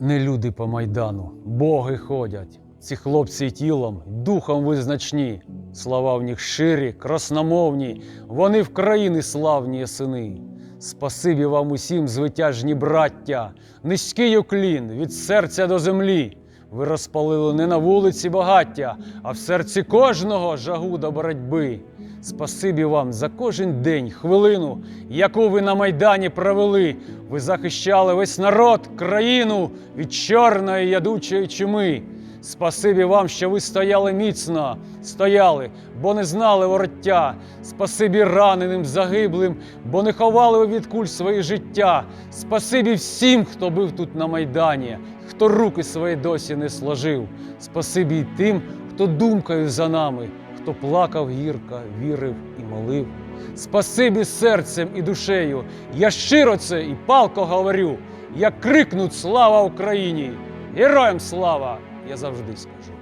Не люди по майдану, боги ходять. Ці хлопці тілом, духом визначні. Слова в них ширі, красномовні, вони в країни славні сини. Спасибі вам усім, звитяжні браття, низький уклін від серця до землі. Ви розпалили не на вулиці багаття, а в серці кожного жагу до боротьби. Спасибі вам за кожен день, хвилину, яку ви на майдані провели. Ви захищали весь народ, країну від чорної ядучої чуми. Спасибі вам, що ви стояли міцно, стояли, бо не знали вороття. Спасибі раненим, загиблим, бо не ховали ви від куль своє життя. Спасибі всім, хто був тут на майдані, хто руки свої досі не сложив. Спасибі й тим, хто думкою за нами, хто плакав гірко, вірив і молив. Спасибі серцем і душею. Я щиро це і палко говорю. Я крикну слава Україні! Героям слава! Я завжди скажу.